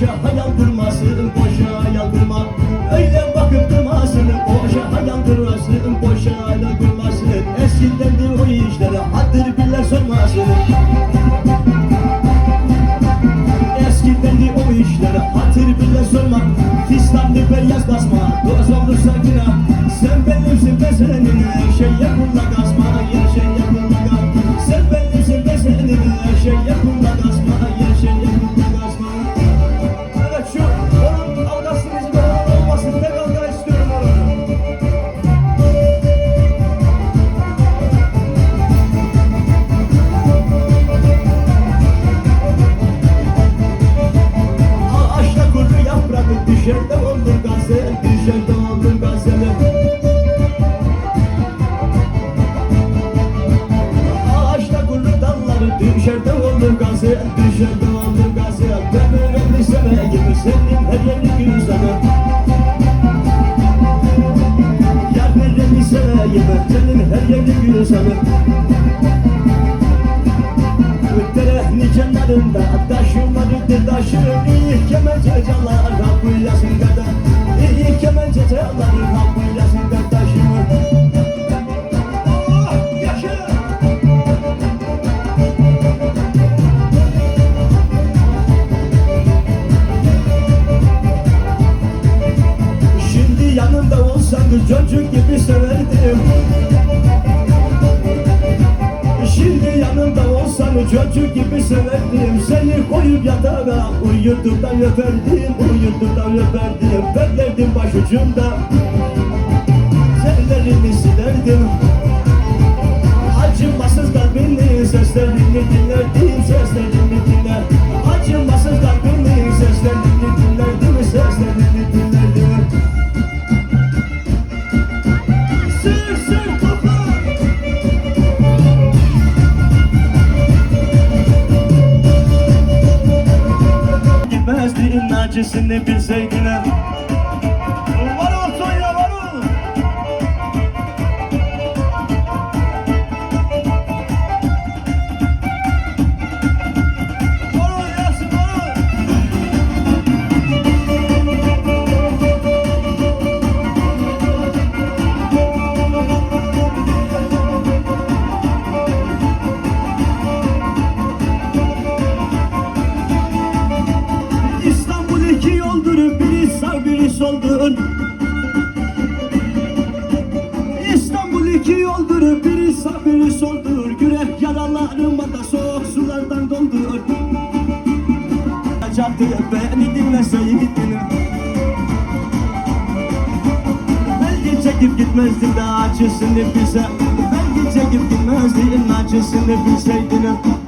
boşa hayal durmasın boşa hayal durma Öyle bakıp durmasın boşa hayal durmasın boşa hayal durmasın Eskiden de o işlere hadır bile sormasın Eskiden de o işlere hatır bile sorma. Fistanlı beyaz basma Doz olursa günah. Sen benimsin ben senin Her şeye kulak senin her yerini güzel Ötterenin kenarında taşımadı taşır İyi kemence çalar kapıylasın kadar İyi kemence kadar taşımı Oh, yaşa! Şimdi yanımda olsan çocuk gibi severdim çocuk gibi severdim Seni koyup yatağa uyutup da öperdim Uyutup da öperdim. Beklerdim başucumda Sellerini silerdim Gitmezdin acısını soldur. İstanbul iki yoldur, biri sağ biri soldur. Yürek yaralarıma da soğuk sulardan doldur. Çattı beni dinleseydin. Belki çekip gitmezdin de acısını bilse. Belki çekip gitmezdin acısını bilseydin.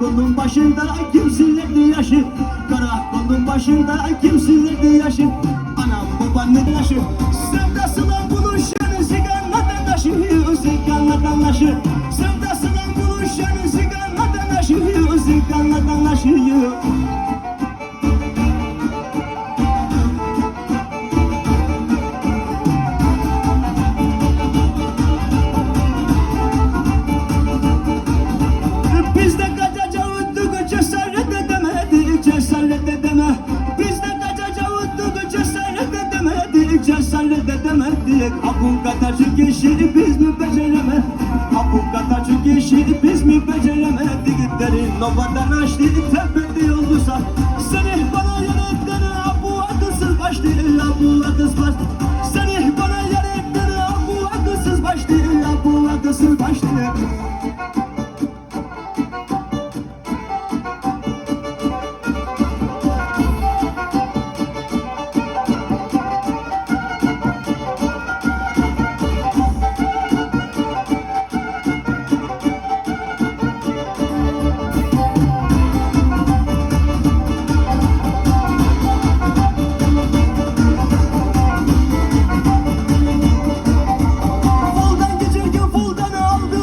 Karakolun başında kim silerdi yaşı? Karakolun başında kim silerdi yaşı? Anam babanın yaşı. Sevdasıyla buluşan zigarladan taşı Zigarladan taşı Sevdasıyla buluşan zigarladan taşı Zigarladan taşı beceremedik Ha bu kadarcık işi biz mi beceremedik? Ha bu kadarcık işi biz mi beceremedik? Derin ovadan açtı tepedi olursa Seni